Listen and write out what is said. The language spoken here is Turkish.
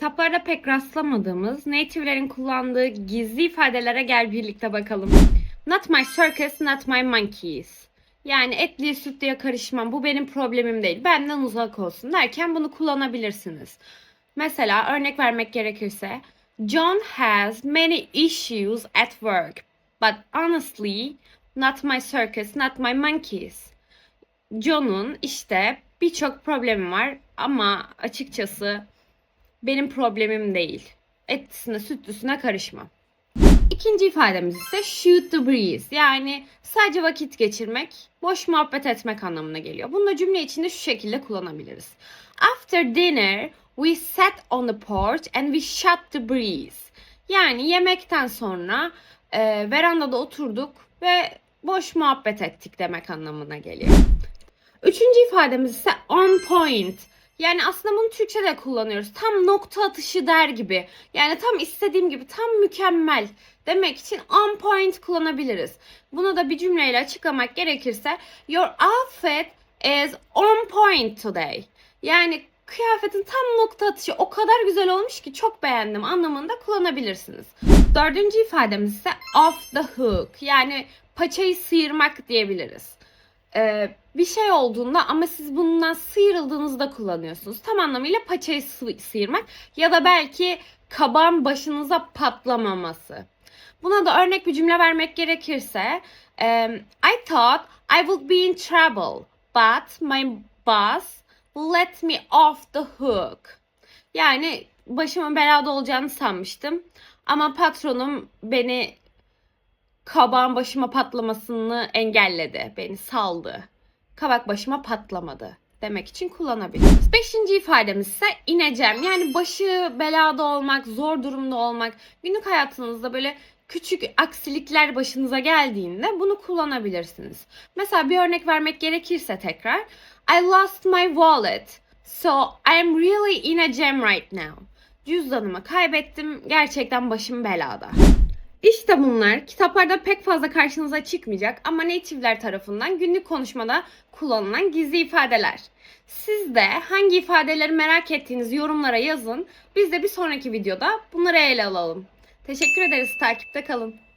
kitaplarda pek rastlamadığımız native'lerin kullandığı gizli ifadelere gel birlikte bakalım. Not my circus, not my monkeys. Yani etliye sütlüye karışmam bu benim problemim değil. Benden uzak olsun derken bunu kullanabilirsiniz. Mesela örnek vermek gerekirse John has many issues at work. But honestly, not my circus, not my monkeys. John'un işte birçok problemi var ama açıkçası benim problemim değil. Etlisine sütlüsüne karışmam. İkinci ifademiz ise shoot the breeze yani sadece vakit geçirmek, boş muhabbet etmek anlamına geliyor. Bunu da cümle içinde şu şekilde kullanabiliriz. After dinner, we sat on the porch and we shot the breeze. Yani yemekten sonra e, verandada oturduk ve boş muhabbet ettik demek anlamına geliyor. Üçüncü ifademiz ise on point. Yani aslında bunu Türkçe'de kullanıyoruz. Tam nokta atışı der gibi. Yani tam istediğim gibi, tam mükemmel demek için on point kullanabiliriz. Bunu da bir cümleyle açıklamak gerekirse Your outfit is on point today. Yani kıyafetin tam nokta atışı o kadar güzel olmuş ki çok beğendim anlamında kullanabilirsiniz. Dördüncü ifademiz ise off the hook. Yani paçayı sıyırmak diyebiliriz e, bir şey olduğunda ama siz bundan sıyrıldığınızda kullanıyorsunuz. Tam anlamıyla paçayı sı- sıyırmak ya da belki kaban başınıza patlamaması. Buna da örnek bir cümle vermek gerekirse I thought I would be in trouble but my boss let me off the hook. Yani başımın belada olacağını sanmıştım ama patronum beni kabağın başıma patlamasını engelledi. Beni saldı. Kabak başıma patlamadı demek için kullanabiliriz. Beşinci ifademiz ise ineceğim. Yani başı belada olmak, zor durumda olmak, günlük hayatınızda böyle küçük aksilikler başınıza geldiğinde bunu kullanabilirsiniz. Mesela bir örnek vermek gerekirse tekrar I lost my wallet. So I'm really in a jam right now. Cüzdanımı kaybettim. Gerçekten başım belada. İşte bunlar kitaplarda pek fazla karşınıza çıkmayacak ama native'ler tarafından günlük konuşmada kullanılan gizli ifadeler. Siz de hangi ifadeleri merak ettiğiniz yorumlara yazın. Biz de bir sonraki videoda bunları ele alalım. Teşekkür ederiz. Takipte kalın.